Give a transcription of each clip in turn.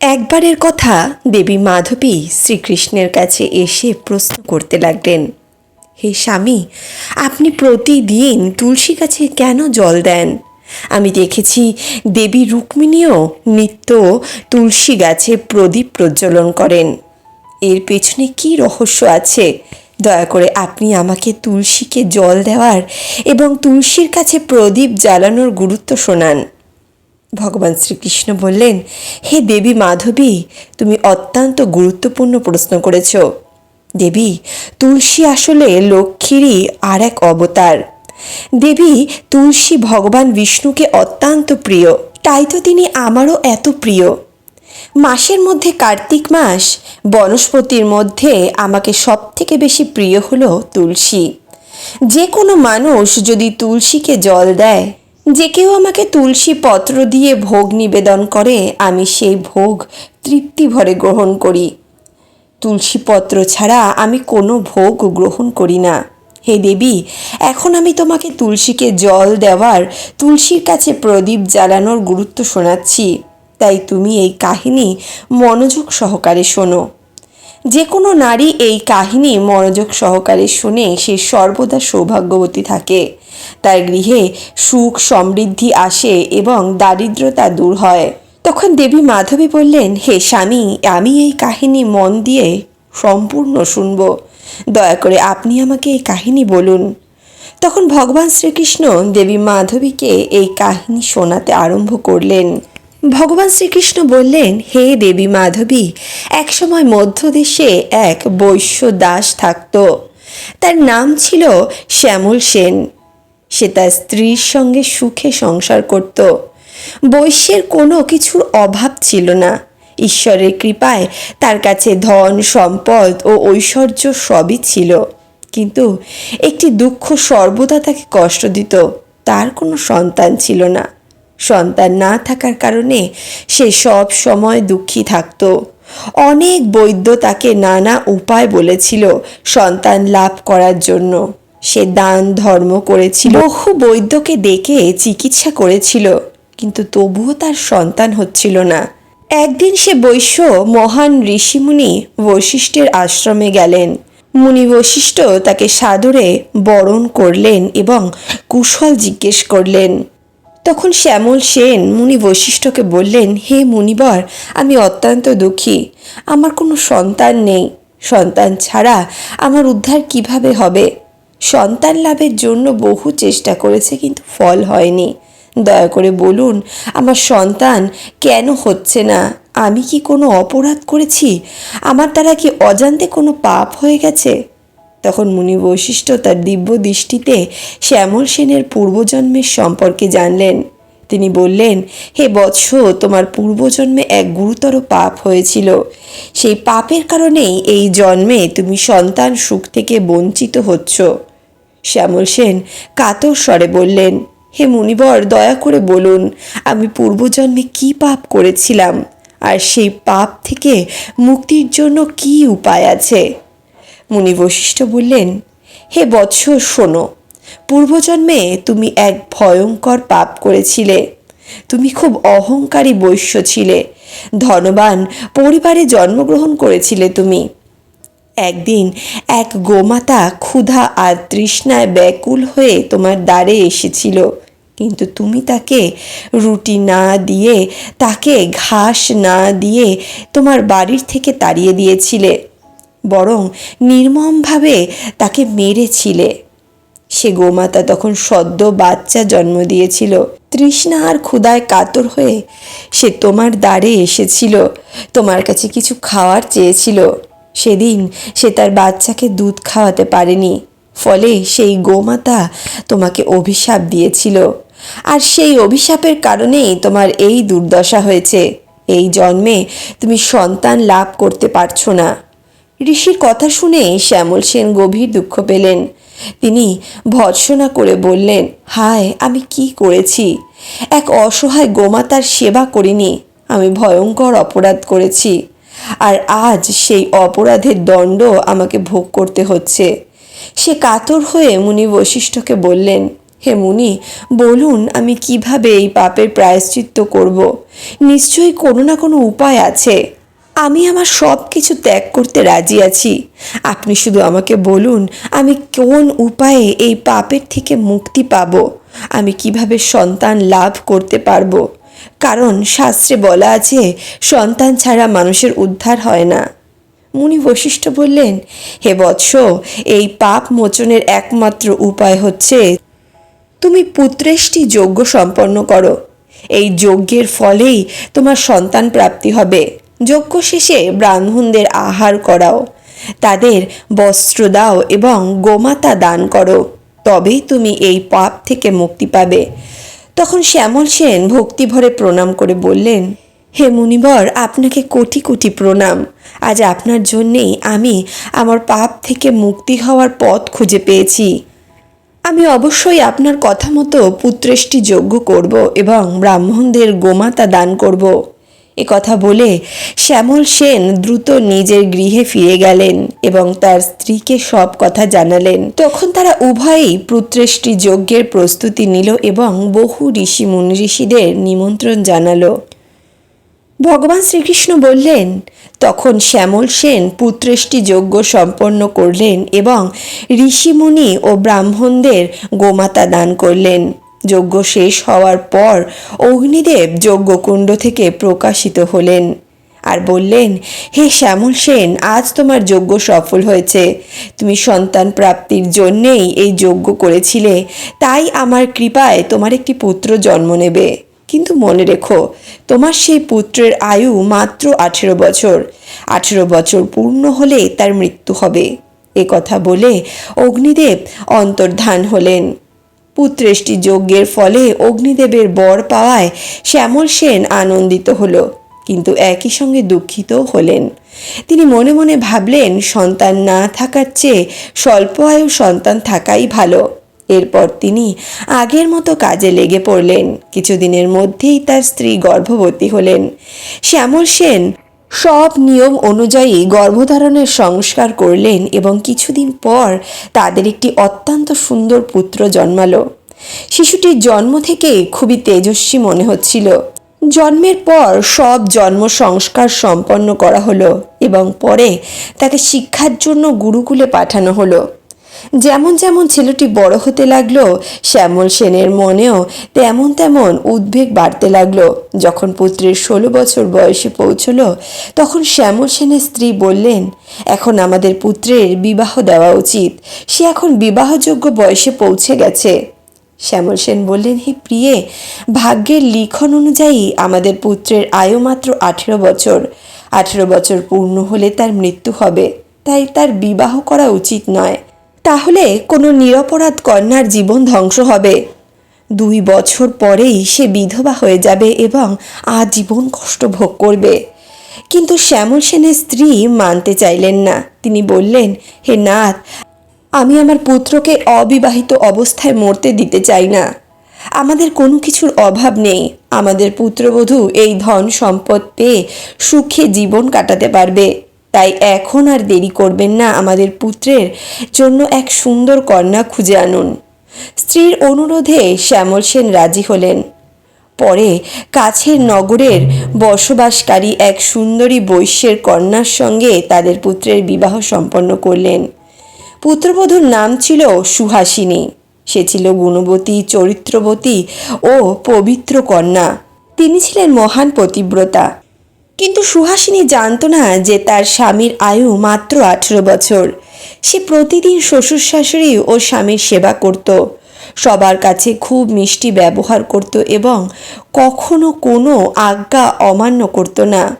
একবারের কথা দেবী মাধবী শ্রীকৃষ্ণের কাছে এসে প্রশ্ন করতে লাগলেন, হে স্বামী, আপনি প্রতিদিন তুলসী গাছে কেন জল দেন? আমি দেখেছি দেবী রুক্মিণীও নিত্য তুলসী গাছে প্রদীপ প্রজ্বলন করেন। এর পেছনে কি রহস্য আছে? দয়া করে আপনি আমাকে তুলসীকে জল দেওয়ার এবং তুলসীর কাছে প্রদীপ জ্বালানোর গুরুত্ব শোনান। ভগবান শ্রীকৃষ্ণ বললেন, হে দেবী মাধবী, তুমি অত্যন্ত গুরুত্বপূর্ণ প্রশ্ন করেছ। দেবী, তুলসী আসলে লক্ষ্মীরই আর এক অবতার। দেবী, তুলসী ভগবান বিষ্ণুকে অত্যন্ত প্রিয়, তাই তো তিনি আমারও এত প্রিয়। মাসের মধ্যে কার্তিক মাস, বনস্পতির মধ্যে আমাকে সব থেকে বেশি প্রিয় হলো তুলসী। যে কোনো মানুষ যদি তুলসীকে জল দেয় যে কেউ আমাকে তুলসী পত্র দিয়ে ভোগ নিবেদন করে, আমি সেই ভোগ তৃপ্তি ভরে গ্রহণ করি। তুলসী পত্র ছাড়া আমি কোনো ভোগ গ্রহণ করি না। হে দেবী, এখন আমি তোমাকে তুলসীকে জল দেওয়ার, তুলসীর কাছে প্রদীপ জ্বালানোর গুরুত্ব শোনাচ্ছি। তাই তুমি এই কাহিনী মনোযোগ সহকারে শোনো। যে কোনো নারী এই কাহিনী মনোযোগ সহকারে শুনে সে সর্বদা সৌভাগ্যবতী থাকে। তার গৃহে সুখ, সমৃদ্ধি আসে এবং দারিদ্রতা দূর হয়। তখন দেবী মাধবী বললেন, হে স্বামী, আমি এই কাহিনী মন দিয়ে সম্পূর্ণ শুনব। দয়া করে আপনি আমাকে এই কাহিনী বলুন। তখন ভগবান শ্রীকৃষ্ণ দেবী মাধবীকে এই কাহিনী শোনাতে আরম্ভ করলেন। ভগবান শ্রীকৃষ্ণ বললেন, হে দেবী মাধবী, একসময় মধ্যদেশে এক বৈশ্য দাস থাকত। তার নাম ছিল শ্যামল সেন। সে তার স্ত্রীর সঙ্গে সুখে সংসার করত। বৈশ্যের কোনো কিছুর অভাব ছিল না। ঈশ্বরের কৃপায় তার কাছে ধন, সম্পদ ও ঐশ্বর্য সবই ছিল। কিন্তু একটি দুঃখ সর্বদা তাকে কষ্ট দিত। তার কোনো সন্তান ছিল না। সন্তান না থাকার কারণে সে সব সময় দুঃখী থাকত। অনেক বৈদ্য তাকে নানা উপায় বলেছিল সন্তান লাভ করার জন্য। সে দান, ধর্ম করেছিল। বহু বৈদ্যকে ডেকে চিকিৎসা করেছিল, কিন্তু তবুও তার সন্তান হচ্ছিল না। একদিন সে বৈশ্য মহান ঋষিমুনি বৈশিষ্ট্যের আশ্রমে গেলেন। মুনি বৈশিষ্ট্য তাকে সাদরে বরণ করলেন এবং কুশল জিজ্ঞেস করলেন তখন শ্যামল সেন মুনি বৈশিষ্ট্যকে বললেন, হে মুনিবর, আমি অত্যন্ত দুঃখী। আমার কোনো সন্তান নেই। সন্তান ছাড়া আমার উদ্ধার কীভাবে হবে? সন্তান লাভের জন্য বহু চেষ্টা করেছে, কিন্তু ফল হয়নি। দয়া করে বলুন, আমার সন্তান কেন হচ্ছে না? আমি কি কোনো অপরাধ করেছি? আমার দ্বারা কি অজান্তে কোনো পাপ হয়ে গেছে? তখন মুনি বৈশিষ্ট্য তার দিব্য দৃষ্টিতে শ্যামল সেনের পূর্বজন্মের সম্পর্কে জানলেন। তিনি বললেন, হে বৎস, তোমার পূর্বজন্মে এক গুরুতর পাপ হয়েছিল। সেই পাপের কারণেই এই জন্মে তুমি সন্তান সুখ থেকে বঞ্চিত হচ্ছ। শ্যামল সেন কাতর স্বরে বললেন, হে মুনিবর, দয়া করে বলুন, আমি পূর্বজন্মে কি পাপ করেছিলাম? আর সেই পাপ থেকে মুক্তির জন্য কি উপায় আছে? মুনি বৈশিষ্ট্য বললেন, হে বৎস, শোনো, পূর্বজন্মে তুমি এক ভয়ঙ্কর পাপ করেছিলে। তুমি খুব অহংকারী বৈশ্য ছিলে। ধনবান পরিবারে জন্মগ্রহণ করেছিলে তুমি। একদিন এক গোমাতা ক্ষুধা আর তৃষ্ণায় ব্যাকুল হয়ে তোমার দ্বারে এসেছিল। কিন্তু তুমি তাকে রুটি না দিয়ে, তাকে ঘাস না দিয়ে তোমার বাড়ির থেকে তাড়িয়ে দিয়েছিলে। বরং নির্মমভাবে তাকে মেরেছিলে। সে গোমাতা তখন সদ্য বাচ্চা জন্ম দিয়েছিল। তৃষ্ণা আর ক্ষুদায় কাতর হয়ে সে তোমার দ্বারে এসেছিল, তোমার কাছে কিছু খাওয়ার চেয়েছিল। সেদিন সে তার বাচ্চাকে দুধ খাওয়াতে পারেনি, ফলে সেই গোমাতা তোমাকে অভিশাপ দিয়েছিল। আর সেই অভিশাপের কারণেই তোমার এই দুর্দশা হয়েছে। এই জন্মে তুমি সন্তান লাভ করতে পারছ না। ঋষির কথা শুনে শ্যামল সেন গভীর দুঃখ পেলেন। তিনি ভৎসনা করে বললেন, হায়, আমি কি করেছি? এক অসহায় গোমাতার সেবা করিনি, আমি ভয়ঙ্কর অপরাধ করেছি। আর আজ সেই অপরাধের দণ্ড আমাকে ভোগ করতে হচ্ছে। সে কাতর হয়ে মুনি বৈশিষ্ট্যকে বললেন, হে মুনি, বলুন, আমি কীভাবে এই পাপের প্রায়শ্চিত্ত করব? নিশ্চয়ই কোনো না কোনো উপায় আছে। আমি আমার সব কিছু ত্যাগ করতে রাজি আছি। আপনি শুধু আমাকে বলুন, আমি কোন উপায়ে এই পাপের থেকে মুক্তি পাব? আমি কীভাবে সন্তান লাভ করতে পারব? কারণ শাস্ত্রে বলা আছে, সন্তান ছাড়া মানুষের উদ্ধার হয় না। মুনি বশিষ্ঠ বললেন, হে বৎস, এই পাপ মোচনের একমাত্র উপায় হচ্ছে, তুমি পুত্রেষ্টি যজ্ঞ সম্পন্ন করো। এই যজ্ঞের ফলেই তোমার সন্তান প্রাপ্তি হবে। যজ্ঞ শেষে ব্রাহ্মণদের আহার করাও। তাদের বস্ত্র দাও এবং গোমাতা দান করো। তবেই তুমি এই পাপ থেকে মুক্তি পাবে। তখন শ্যামল সেন ভক্তিভরে প্রণাম করে বললেন, হে মুনিবর, আপনাকে কোটি কোটি প্রণাম। আজ আপনার জন্যেই আমি আমার পাপ থেকে মুক্তি হওয়ার পথ খুঁজে পেয়েছি। আমি অবশ্যই আপনার কথা মতো পুত্রেষ্টি যজ্ঞ করব এবং ব্রাহ্মণদের গোমাতা দান করব। এ কথা বলে শ্যামল সেন দ্রুত নিজের গৃহে ফিরে গেলেন এবং তার স্ত্রীকে সব কথা জানালেন। তখন তারা উভয়েই পুত্রেষ্টি যজ্ঞের প্রস্তুতি নিল এবং বহু ঋষি মুনি ঋষিদের নিমন্ত্রণ জানালো। ভগবান শ্রীকৃষ্ণ বললেন, তখন শ্যামল সেন পুত্রেষ্টি যজ্ঞ সম্পন্ন করলেন এবং ঋষিমুনি ও ব্রাহ্মণদের গোমাতা দান করলেন। যজ্ঞ শেষ হওয়ার পর অগ্নিদেব যজ্ঞকুণ্ড থেকে প্রকাশিত হলেন আর বললেন, হে শ্যামল সেন, আজ তোমার যজ্ঞ সফল হয়েছে। তুমি সন্তান প্রাপ্তির জন্যেই এই যজ্ঞ করেছিলে। তাই আমার কৃপায় তোমার একটি পুত্র জন্ম নেবে। কিন্তু মনে রেখো, তোমার সেই পুত্রের আয়ু মাত্র আঠেরো বছর। আঠেরো বছর পূর্ণ হলে তার মৃত্যু হবে। এ কথা বলে অগ্নিদেব অন্তর্ধান হলেন। পুত্রেষ্টি যজ্ঞের ফলে অগ্নিদেবের বর পাওয়ায় শ্যামল সেন আনন্দিত হল, কিন্তু একই সঙ্গে দুঃখিত হলেন। তিনি মনে মনে ভাবলেন, সন্তান না থাকার চেয়ে স্বল্প আয়ু সন্তান থাকাই ভালো। এরপর তিনি আগের মতো কাজে লেগে পড়লেন। কিছুদিনের মধ্যেই তার স্ত্রী গর্ভবতী হলেন। শ্যামল সেন সব নিয়ম অনুযায়ী গর্ভধারণের সংস্কার করলেন এবং কিছুদিন পর তাদের একটি অত্যন্ত সুন্দর পুত্র জন্মালো। শিশুটির জন্ম থেকে খুবই তেজস্বী মনে হচ্ছিল। জন্মের পর সব জন্ম সংস্কার সম্পন্ন করা হলো এবং পরে তাকে শিক্ষার জন্য গুরুকুলে পাঠানো হলো। যেমন যেমন ছেলেটি বড় হতে লাগল, শ্যামল সেনের মনেও তেমন তেমন উদ্বেগ বাড়তে লাগল। যখন পুত্রের ষোলো বছর বয়সে পৌঁছলো, তখন শ্যামল সেনের স্ত্রী বললেন, এখন আমাদের পুত্রের বিবাহ দেওয়া উচিত। সে এখন বিবাহযোগ্য বয়সে পৌঁছে গেছে। শ্যামল সেন বললেন, হে প্রিয়ে, ভাগ্যের লিখন অনুযায়ী আমাদের পুত্রের আয়ু মাত্র আঠেরো বছর। আঠেরো বছর পূর্ণ হলে তার মৃত্যু হবে। তাই তার বিবাহ করা উচিত নয়। তাহলে কোনো নিরপরাধ কন্যার জীবন ধ্বংস হবে। দুই বছর পরেই সে বিধবা হয়ে যাবে এবং আজীবন কষ্ট ভোগ করবে। কিন্তু শ্যামল সেনের স্ত্রী মানতে চাইলেন না। তিনি বললেন, হে নাথ, আমি আমার পুত্রকে অবিবাহিত অবস্থায় মরতে দিতে চাই না। আমাদের কোনো কিছুর অভাব নেই। আমাদের পুত্রবধূ এই ধন সম্পদ পেয়ে সুখে জীবন কাটাতে পারবে। তাই এখন আর দেরি করবেন না আমাদের পুত্রের জন্য এক সুন্দর কন্যা খুঁজে আনুন। স্ত্রীর অনুরোধে শ্যামল সেন রাজি হলেন। পরে কাছের নগরের বসবাসকারী এক সুন্দরী বৈশ্যের কন্যার সঙ্গে তাদের পুত্রের বিবাহ সম্পন্ন করলেন। পুত্রবধূর নাম ছিল সুহাসিনী। সে ছিল গুণবতী, চরিত্রবতী ও পবিত্র কন্যা। তিনি ছিলেন মহান পতিব্রতা। কিন্তু সুহাসিনী জানত না যে তার স্বামীর আয়ু মাত্র আঠেরো বছর। সে প্রতিদিন শ্বশুর শাশুড়ি ও স্বামীর সেবা করত। সবার কাছে খুব মিষ্টি ব্যবহার করত এবং কখনো কোনো আজ্ঞা অমান্য করত না।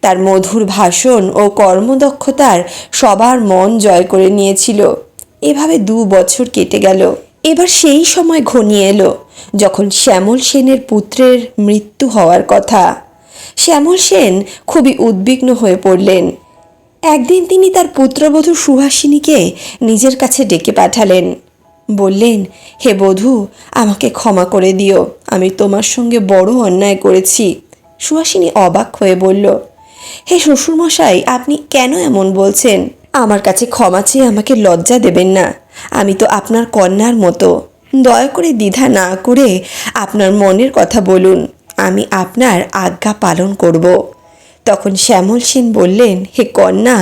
তার মধুর ভাষণ ও কর্মদক্ষতার সবার মন জয় করে নিয়েছিল। এভাবে দু বছর কেটে গেল। এবার সেই সময় ঘনিয়ে এলো, যখন শ্যামল সেনের পুত্রের মৃত্যু হওয়ার কথা। শ্যামল সেন খুবই উদ্বিগ্ন হয়ে পড়লেন। একদিন তিনি তার পুত্রবধূ সুহাসিনীকে নিজের কাছে ডেকে পাঠালেন। বললেন, হে বধূ, আমাকে ক্ষমা করে দিও, আমি তোমার সঙ্গে বড় অন্যায় করেছি। সুহাসিনী অবাক হয়ে বলল, হে শ্বশুরমশাই, আপনি কেন এমন বলছেন? আমার কাছে ক্ষমা চেয়ে আমাকে লজ্জা দেবেন না। আমি তো আপনার কন্যার মতো। দয়া করে দ্বিধা না করে আপনার মনের কথা বলুন। আমি আপনার আজ্ঞা পালন করব। তখন শ্যামল সেন বললেন, হে কন্যা,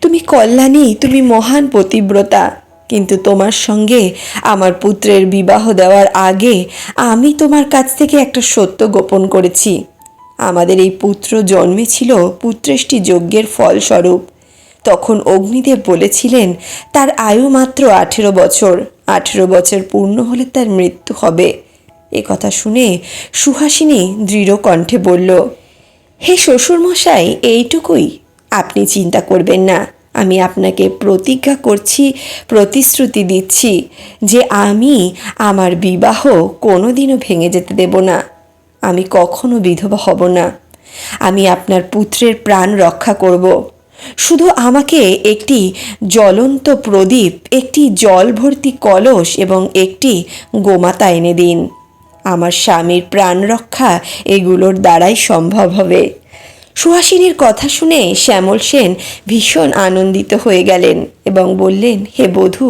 তুমি কল্যাণী, তুমি মহান পতিব্রতা। কিন্তু তোমার সঙ্গে আমার পুত্রের বিবাহ দেওয়ার আগে আমি তোমার কাছ থেকে একটা সত্য গোপন করেছি। আমাদের এই পুত্র জন্মেছিল পুত্রেষ্টি যজ্ঞের ফলস্বরূপ। তখন অগ্নিদেব বলেছিলেন, তার আয়ু মাত্র আঠেরো বছর। আঠেরো বছর পূর্ণ হলে তার মৃত্যু হবে। এ কথা শুনে সুহাসিনী দৃঢ় কণ্ঠে বলল, হে শ্বশুরমশাই, এইটুকুই। আপনি চিন্তা করবেন না। আমি আপনাকে প্রতিজ্ঞা করছি, প্রতিশ্রুতি দিচ্ছি যে আমি আমার বিবাহ কোনোদিনও ভেঙে যেতে দেব না। আমি কখনো বিধবা হব না। আমি আপনার পুত্রের প্রাণ রক্ষা করব। শুধু আমাকে একটি জ্বলন্ত প্রদীপ, একটি জল ভর্তি কলস এবং একটি গোমাতা এনে দিন। আমার স্বামীর প্রাণ রক্ষা এগুলোর দ্বারাই সম্ভব হবে। সুহাসিনীর কথা শুনে শ্যামল সেন ভীষণ আনন্দিত হয়ে গেলেন এবং বললেন, হে বধূ,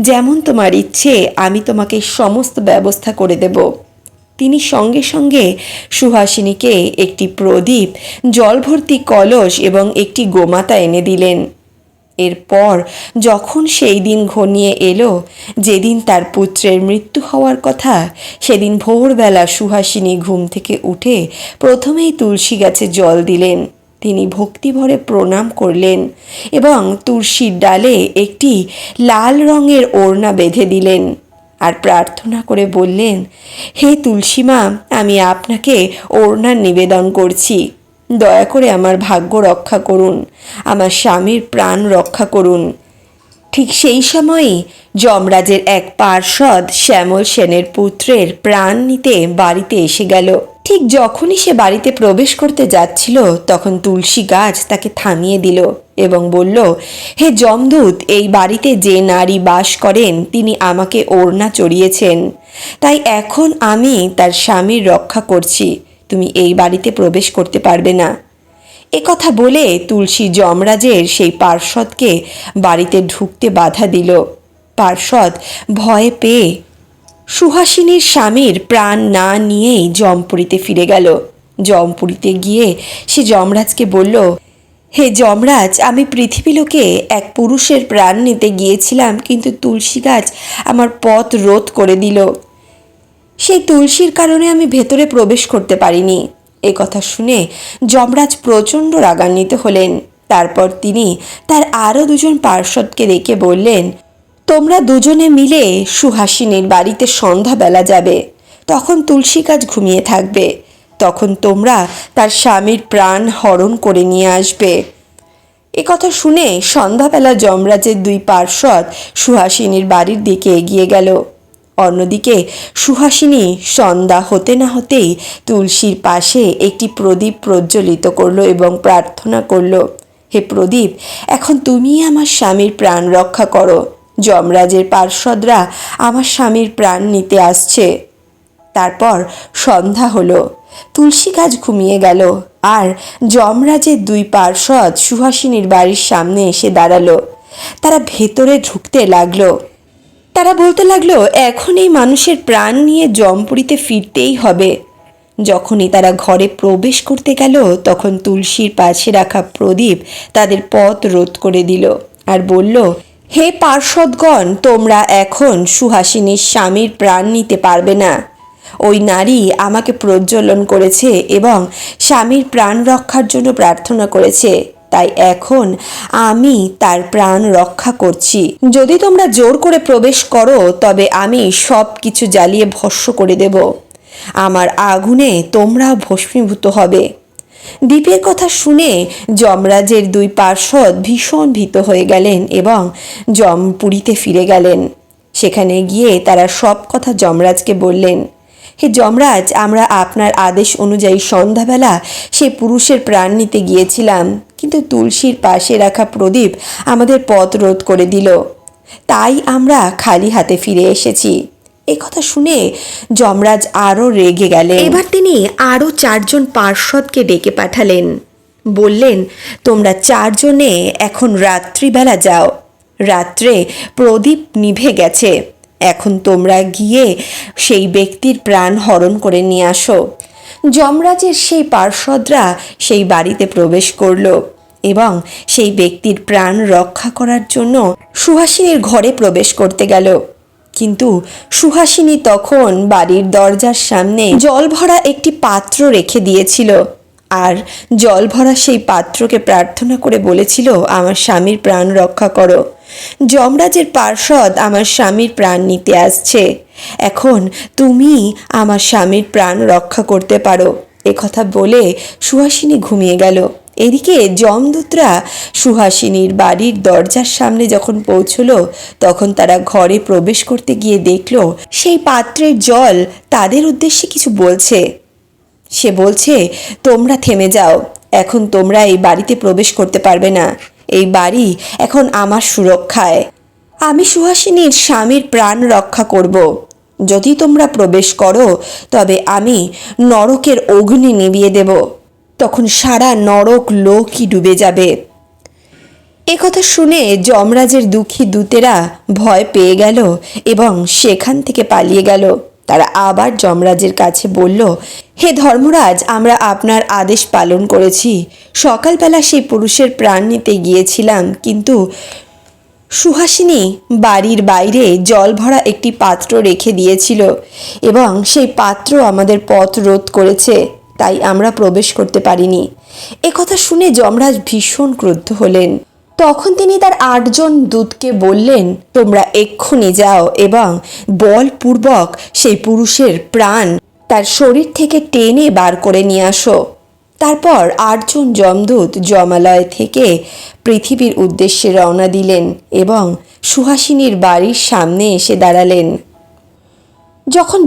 যেমন তোমার ইচ্ছে, আমি তোমাকে সমস্ত ব্যবস্থা করে দেব। তিনি সঙ্গে সঙ্গে সুহাসিনীকে একটি প্রদীপ, জলভর্তি কলস এবং একটি গোমাতা এনে দিলেন। এরপর যখন সেই দিন ঘনিয়ে এলো, যেদিন তার পুত্রের মৃত্যু হওয়ার কথা, সেদিন ভোরবেলা সুহাসিনী ঘুম থেকে উঠে প্রথমেই তুলসী গাছে জল দিলেন। তিনি ভক্তিভরে প্রণাম করলেন এবং তুলসীর ডালে একটি লাল রঙের ওড়না বেঁধে দিলেন আর প্রার্থনা করে বললেন, হে তুলসীমা আমি আপনাকে ওড়নার নিবেদন করছি। দয়া করে আমার ভাগ্য রক্ষা করুন, আমার স্বামীর প্রাণ রক্ষা করুন। ঠিক সেই সময়ই যমরাজের এক পার্ষদ শ্যামল সেনের পুত্রের প্রাণ নিতে বাড়িতে এসে গেল। ঠিক যখনই সে বাড়িতে প্রবেশ করতে যাচ্ছিল, তখন তুলসী গাছ তাকে থামিয়ে দিল এবং বলল, হে যমদূত, এই বাড়িতে যে নারী বাস করেন, তিনি আমাকে ওড়না চড়িয়েছেন। তাই এখন আমি তার স্বামীর রক্ষা করছি। তুমি এই বাড়িতে প্রবেশ করতে পারবে না। এ কথা বলে তুলসী যমরাজের সেই পার্শ্বদকে বাড়িতে ঢুকতে বাধা দিল। পার্শ্বদ ভয়ে পেয়ে সুহাসিনীর স্বামীর প্রাণ না নিয়েই জমপুরীতে ফিরে গেল। জমপুরীতে গিয়ে সে যমরাজকে বলল, হে যমরাজ, আমি পৃথিবী পৃথিবীলোকে এক পুরুষের প্রাণ নিতে গিয়েছিলাম, কিন্তু তুলসী গাছ আমার পথ রোধ করে দিল। সেই তুলসীর কারণে আমি ভেতরে প্রবেশ করতে পারিনি। এ কথা শুনে যমরাজ প্রচণ্ড রাগান্বিত হলেন। তারপর তিনি তার আরও দুজন পার্ষদকে ডেকে বললেন, তোমরা দুজনে মিলে সুহাসিনীর বাড়িতে সন্ধ্যাবেলা যাবে। তখন তুলসী গাছ ঘুমিয়ে থাকবে। তখন তোমরা তার স্বামীর প্রাণ হরণ করে নিয়ে আসবে। এ কথা শুনে সন্ধ্যাবেলা যমরাজের দুই পার্ষদ সুহাসিনীর বাড়ির দিকে এগিয়ে গেল। অন্যদিকে সুহাসিনী সন্ধ্যা হতে না হতেই তুলসীর পাশে একটি প্রদীপ প্রজ্বলিত করল এবং প্রার্থনা করল, হে প্রদীপ, এখন তুমি আমার স্বামীর প্রাণ রক্ষা করো। যমরাজের পার্ষদরা আমার স্বামীর প্রাণ নিতে আসছে। তারপর সন্ধ্যা হলো, তুলসী গাছ ঘুমিয়ে গেল আর যমরাজের দুই পার্ষদ সুহাসিনীর বাড়ির সামনে এসে দাঁড়াল। তারা ভেতরে ঢুকতে লাগল। তারা বলতে লাগল, এখন এই মানুষের প্রাণ নিয়ে জমপুরিতে ফিরতেই হবে। যখনই তারা ঘরে প্রবেশ করতে গেল, তখন তুলসীর পাশে রাখা প্রদীপ তাদের পথ রোধ করে দিল আর বলল, হে পার্ষদগণ তোমরা এখন সুহাসিনীর স্বামীর প্রাণ নিতে পারবে না। ওই নারী আমাকে প্রজ্বলন করেছে এবং স্বামীর প্রাণ রক্ষার জন্য প্রার্থনা করেছে। তাই এখন আমি তার প্রাণ রক্ষা করছি। যদি তোমরা জোর করে প্রবেশ করো, তবে আমি সব কিছু জ্বালিয়ে ভস্য করে দেব। আমার আগুনে তোমরাও ভস্মীভূত হবে। দ্বীপের কথা শুনে যমরাজের দুই পার্ষদ ভীষণ ভীত হয়ে গেলেন এবং জমপুরীতে ফিরে গেলেন। সেখানে গিয়ে তারা সব কথা যমরাজকে বললেন, হে যমরাজ, আমরা আপনার আদেশ অনুযায়ী সন্ধ্যাবেলা সে পুরুষের প্রাণ নিতে গিয়েছিলাম। কিন্তু তুলসীর পাশে রাখা প্রদীপ আমাদের পথ রোধ করে দিল। তাই আমরা খালি হাতে ফিরে এসেছি। এ কথা শুনে যমরাজ আরও রেগে গেলেন। এবার তিনি আরও চারজন পার্ষদকে ডেকে পাঠালেন। বললেন, তোমরা চারজনে এখন রাত্রিবেলা যাও। রাত্রে প্রদীপ নিভে গেছে। এখন তোমরা গিয়ে সেই ব্যক্তির প্রাণ হরণ করে নিয়ে আসো। যমরাজের সেই পার্শ্বদরা সেই বাড়িতে প্রবেশ করল এবং সেই ব্যক্তির প্রাণ রক্ষা করার জন্য সুহাসিনীর ঘরে প্রবেশ করতে গেল। কিন্তু সুহাসিনী তখন বাড়ির দরজার সামনে জল ভরা একটি পাত্র রেখে দিয়েছিল। আর জল ভরা সেই পাত্রকে প্রার্থনা করে বলেছিল, আমার স্বামীর প্রাণ রক্ষা করো। যমরাজের পার্ষদ আমার স্বামীর প্রাণ নিতে আসছে। এখন তুমি আমার স্বামীর প্রাণ রক্ষা করতে পারো। কথা বলে সুহাসিনী ঘুমিয়ে গেল। এদিকে যমদূতরা সুহাসিনীর বাড়ির দরজার সামনে যখন পৌঁছলো, তখন তারা ঘরে প্রবেশ করতে গিয়ে দেখল, সেই পাত্রের জল তাদের উদ্দেশ্যে কিছু বলছে। সে বলছে, তোমরা থেমে যাও, এখন তোমরা এই বাড়িতে প্রবেশ করতে পারবে না। এই বাড়ি এখন আমার সুরক্ষায়। আমি সুহাসিনীর স্বামীর প্রাণ রক্ষা করব। যদি তোমরা প্রবেশ করো, তবে আমি নরকের অগ্নি নিভিয়ে দেব। তখন সারা নরক লোকই ডুবে যাবে। একথা শুনে যমরাজের দুঃখী দূতেরা ভয় পেয়ে গেল এবং সেখান থেকে পালিয়ে গেল। তারা আবার যমরাজের কাছে বলল, হে ধর্মরাজ, আমরা আপনার আদেশ পালন করেছি। সকালবেলা সেই পুরুষের প্রাণ নিতে গিয়েছিলাম, কিন্তু সুহাসিনী বাড়ির বাইরে জল ভরা একটি পাত্র রেখে দিয়েছিল এবং সেই পাত্র আমাদের পথ রোধ করেছে, তাই আমরা প্রবেশ করতে পারিনি। একথা শুনে যমরাজ ভীষণ ক্রুদ্ধ হলেন। তখন তিনি তার আটজন দূতকে বললেন, তোমরা এক্ষুনি যাও এবং বলপূর্বক সেই পুরুষের প্রাণ তার শরীর থেকে টেনে বার করে নিয়ে আসো। তারপর আটজন যমদূত জমালয় থেকে পৃথিবীর উদ্দেশ্যে রওনা দিলেন এবং সুহাসিনীর বাড়ির সামনে এসে দাঁড়ালেন। যখন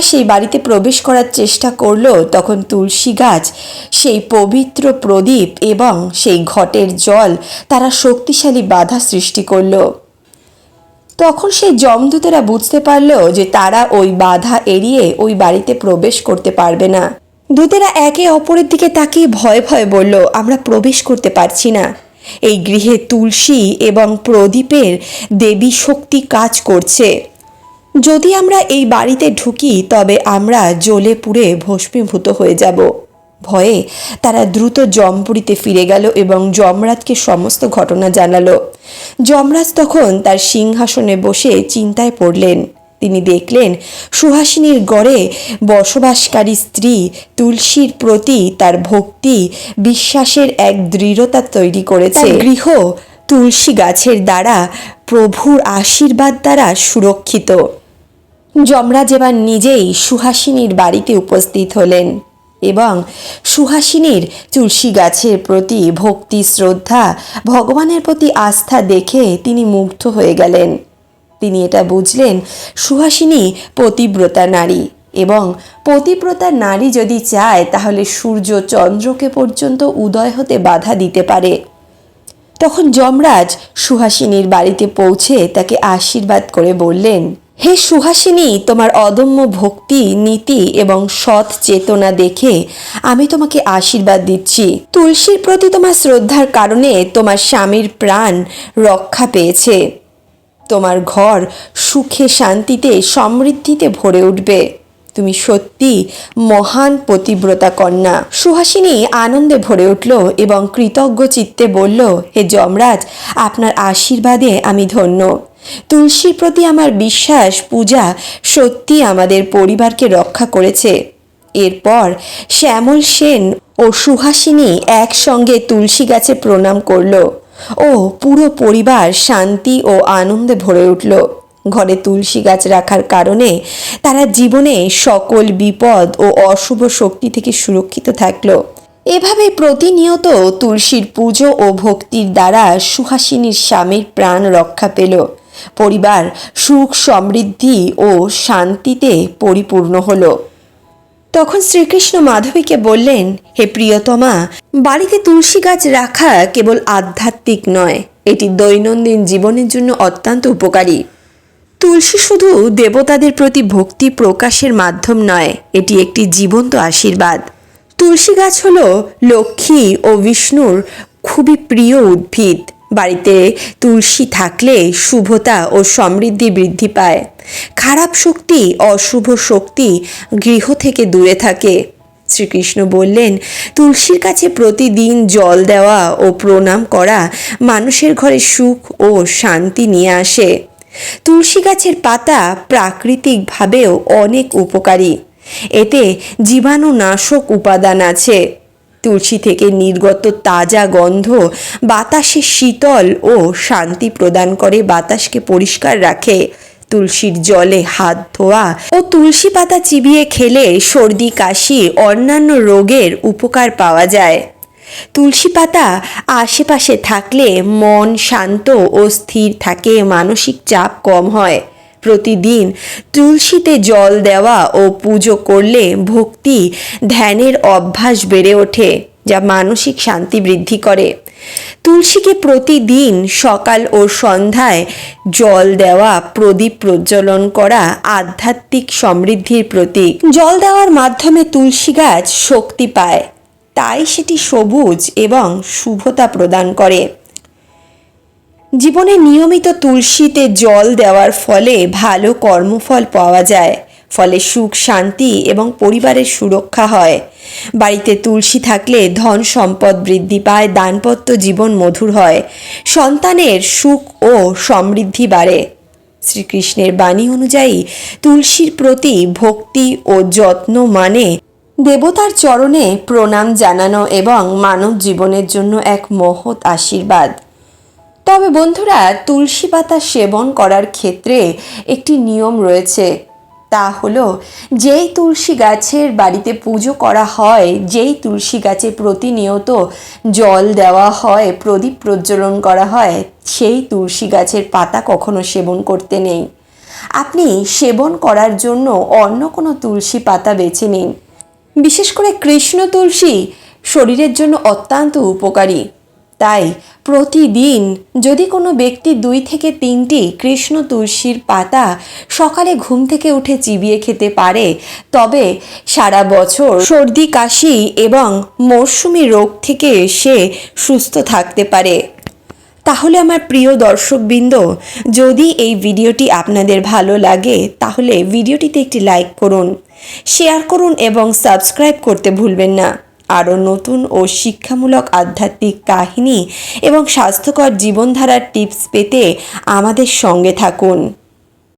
সেই বাড়িতে প্রবেশ করার চেষ্টা করল, তখন তুলসী গাছ, সেই পবিত্র প্রদীপ এবং সেই ঘটের জল তারা শক্তিশালী বাধা সৃষ্টি করল। তখন সেই যমদূতেরা বুঝতে পারল যে তারা ওই বাধা এড়িয়ে ওই বাড়িতে প্রবেশ করতে পারবে না। দূতেরা একে অপরের দিকে তাকিয়ে ভয়ে ভয়ে বলল, আমরা প্রবেশ করতে পারছি না। এই গৃহে তুলসী এবং প্রদীপের দেবী শক্তি কাজ করছে। যদি আমরা এই বাড়িতে ঢুকি, তবে আমরা জ্বলে পুড়ে ভস্মীভূত হয়ে যাব। ভয়ে তারা দ্রুত জমপুরিতে ফিরে গেল এবং যমরাজকে সমস্ত ঘটনা জানালো। যমরাজ তখন তার সিংহাসনে বসে চিন্তায় পড়লেন। তিনি দেখলেন সুহাসিনীর গড়ে বসবাসকারী স্ত্রী তুলসীর প্রতি তার ভক্তি, বিশ্বাসের এক দৃঢ়তা তৈরি করেছে। গৃহ তুলসী গাছের দ্বারা প্রভুর আশীর্বাদ দ্বারা সুরক্ষিত। যমরাজ এবার নিজেই সুহাসিনীর বাড়িতে উপস্থিত হলেন এবং সুহাসিনীর তুলসী গাছের প্রতি ভক্তি, শ্রদ্ধা, ভগবানের প্রতি আস্থা দেখে তিনি মুগ্ধ হয়ে গেলেন। তিনি এটা বুঝলেন, সুহাসিনী পতিব্রতা নারী এবং পতিব্রতা নারী যদি চায় তাহলে সূর্য চন্দ্রকে পর্যন্ত উদয় হতে বাধা দিতে পারে। তখন যমরাজ সুহাসিনীর বাড়িতে পৌঁছে তাকে আশীর্বাদ করে বললেন হে সুহাসিনী, তোমার অদম্য ভক্তি, নীতি এবং সৎ চেতনা দেখে আমি তোমাকে আশীর্বাদ দিচ্ছি। তুলসীর প্রতি তোমার শ্রদ্ধার কারণে তোমার স্বামীর প্রাণ রক্ষা পেয়েছে। তোমার ঘর সুখে শান্তিতে, সমৃদ্ধিতে ভরে উঠবে। তুমি সত্যি মহান পতিব্রতা কন্যা। সুহাসিনী আনন্দে ভরে উঠল এবং কৃতজ্ঞ চিত্তে বলল, হে যমরাজ, আপনার আশীর্বাদে আমি ধন্য। তুলসীর প্রতি আমার বিশ্বাস, পূজা সত্যি আমাদের পরিবারকে রক্ষা করেছে। এরপর শ্যামল সেন ও সুহাসিনী একসঙ্গে তুলসী গাছে প্রণাম করল। ও পুরো পরিবার শান্তি ও আনন্দে ভরে উঠল। ঘরে তুলসী গাছ রাখার কারণে তারা জীবনে সকল বিপদ ও অশুভ শক্তি থেকে সুরক্ষিত থাকল। এভাবে প্রতিনিয়ত তুলসীর পুজো ও ভক্তির দ্বারা সুহাসিনীর স্বামীর প্রাণ রক্ষা পেল। পরিবার সুখ, সমৃদ্ধি ও শান্তিতে পরিপূর্ণ হল। তখন শ্রীকৃষ্ণ মাধবীকে বললেন, হে প্রিয়তমা, বাড়িতে তুলসী গাছ রাখা কেবল আধ্যাত্মিক নয়, এটি দৈনন্দিন জীবনের জন্য অত্যন্ত উপকারী। তুলসী শুধু দেবতাদের প্রতি ভক্তি প্রকাশের মাধ্যম নয়, এটি একটি জীবন্ত আশীর্বাদ। তুলসী গাছ হল লক্ষ্মী ও বিষ্ণুর খুবই প্রিয় উদ্ভিদ। বাড়িতে তুলসী থাকলে শুভতা ও সমৃদ্ধি বৃদ্ধি পায়। খারাপ শক্তি, অশুভ শক্তি গৃহ থেকে দূরে থাকে। শ্রীকৃষ্ণ বললেন, তুলসীর কাছে প্রতিদিন জল দেওয়া ও প্রণাম করা মানুষের ঘরে সুখ ও শান্তি নিয়ে আসে। তুলসী গাছের পাতা প্রাকৃতিকভাবেও অনেক উপকারী। এতে জীবাণুনাশক উপাদান আছে। তুলসী থেকে নির্গত তাজা গন্ধ বাতাসে শীতল ও শান্তি প্রদান করে, বাতাসকে পরিষ্কার রাখে। তুলসীর জলে হাত ধোয়া ও তুলসী পাতা চিবিয়ে খেলে সর্দি, কাশি, অন্যান্য রোগের উপকার পাওয়া যায়। তুলসী পাতা আশেপাশে থাকলে মন শান্ত ও স্থির থাকে, মানসিক চাপ কম হয়। প্রতিদিন তুলসীতে জল দেওয়া ও পুজো করলে ভক্তি, ধ্যানের অভ্যাস বেড়ে ওঠে, যা মানসিক শান্তি বৃদ্ধি করে। তুলসীকে প্রতিদিন সকাল ও সন্ধ্যায় জল দেওয়া, প্রদীপ প্রজ্বলন করা আধ্যাত্মিক সমৃদ্ধির প্রতীক। জল দেওয়ার মাধ্যমে তুলসী গাছ শক্তি পায়, তাই সেটি সবুজ এবং শুভতা প্রদান করে। জীবনে নিয়মিত তুলসীতে জল দেওয়ার ফলে ভালো কর্মফল পাওয়া যায়। ফলে সুখ, শান্তি এবং পরিবারের সুরক্ষা হয়। বাড়িতে তুলসী থাকলে ধন সম্পদ বৃদ্ধি পায় দানপত্য জীবন মধুর হয়। সন্তানের সুখ ও সমৃদ্ধি বাড়ে। শ্রীকৃষ্ণের বাণী অনুযায়ী তুলসীর প্রতি ভক্তি ও যত্ন মানে দেবতার চরণে প্রণাম জানানো এবং মানব জীবনের জন্য এক মহৎ আশীর্বাদ। তবে বন্ধুরা, তুলসী পাতা সেবন করার ক্ষেত্রে একটি নিয়ম রয়েছে। তা হলো, যেই তুলসী গাছের বাড়িতে পুজো করা হয়, যেই তুলসী গাছে প্রতিনিয়ত জল দেওয়া হয়, প্রদীপ প্রজ্বলন করা হয়, সেই তুলসী গাছের পাতা কখনো সেবন করতে নেই। আপনি সেবন করার জন্য অন্য কোনো তুলসী পাতা বেছে নিন। বিশেষ করে কৃষ্ণ তুলসী শরীরের জন্য অত্যন্ত উপকারী। তাই প্রতিদিন যদি কোনো ব্যক্তি দুই থেকে তিনটি কৃষ্ণ তুলসীর পাতা সকালে ঘুম থেকে উঠে চিবিয়ে খেতে পারে, তবে সারা বছর সর্দি, কাশি এবং মরশুমি রোগ থেকে সে সুস্থ থাকতে পারে। তাহলে আমার প্রিয় দর্শকবৃন্দ, যদি এই ভিডিওটি আপনাদের ভালো লাগে, তাহলে ভিডিওটিতে একটি লাইক করুন, শেয়ার করুন এবং সাবস্ক্রাইব করতে ভুলবেন না। আরও নতুন ও শিক্ষামূলক আধ্যাত্মিক কাহিনী এবং স্বাস্থ্যকর জীবনধারার টিপস পেতে আমাদের সঙ্গে থাকুন।